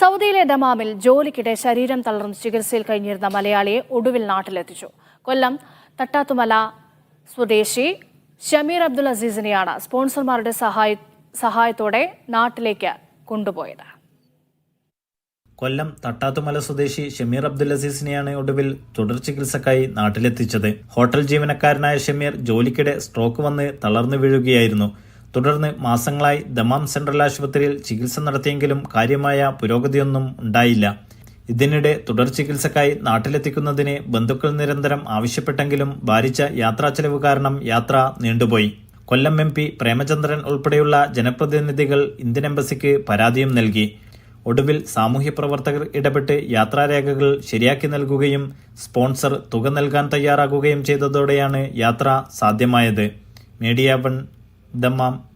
സൗദിയിലെ ദമാമിൽ ജോലിക്കിടെ ശരീരം തളർന്ന് ചികിത്സയിൽ കഴിഞ്ഞിരുന്ന മലയാളിയെ ഒടുവിൽ നാട്ടിലെത്തിച്ചു. കൊല്ലം തട്ടാത്തുമല സ്വദേശി ഷമീർ അബ്ദുൽ അസീസിനെയാണ് സ്പോൺസർമാരുടെ സഹായ സഹായത്തോടെ നാട്ടിലേക്ക് കൊണ്ടുപോയത്. കൊല്ലം തട്ടാത്തുമല സ്വദേശി ഷമീർ അബ്ദുൽ അസീസിനെയാണ് ഒടുവിൽ തുടർ ചികിത്സക്കായി നാട്ടിലെത്തിച്ചത്. ഹോട്ടൽ ജീവനക്കാരനായ ഷമീർ ജോലിക്കിടെ സ്ട്രോക്ക് വന്ന് തളർന്നു വീഴുകയായിരുന്നു. തുടർന്ന് മാസങ്ങളായി ദമാം സെൻട്രൽ ആശുപത്രിയിൽ ചികിത്സ നടത്തിയെങ്കിലും കാര്യമായ പുരോഗതിയൊന്നും ഉണ്ടായില്ല. ഇതിനിടെ തുടർ ചികിത്സക്കായി നാട്ടിലെത്തിക്കുന്നതിന് ബന്ധുക്കൾ നിരന്തരം ആവശ്യപ്പെട്ടെങ്കിലും ഭാരിച്ച യാത്രാ ചെലവ് കാരണം യാത്ര നീണ്ടുപോയി. കൊല്ലം എം പി പ്രേമചന്ദ്രൻ ഉൾപ്പെടെയുള്ള ജനപ്രതിനിധികൾ ഇന്ത്യൻ എംബസിക്ക് പരാതിയും നൽകി. ഒടുവിൽ സാമൂഹ്യ പ്രവർത്തകർ ഇടപെട്ട് യാത്രാരേഖകൾ ശരിയാക്കി നൽകുകയും സ്പോൺസർ തുക നൽകാൻ തയ്യാറാകുകയും ചെയ്തതോടെയാണ് യാത്ര സാധ്യമായത്. Media one the mom.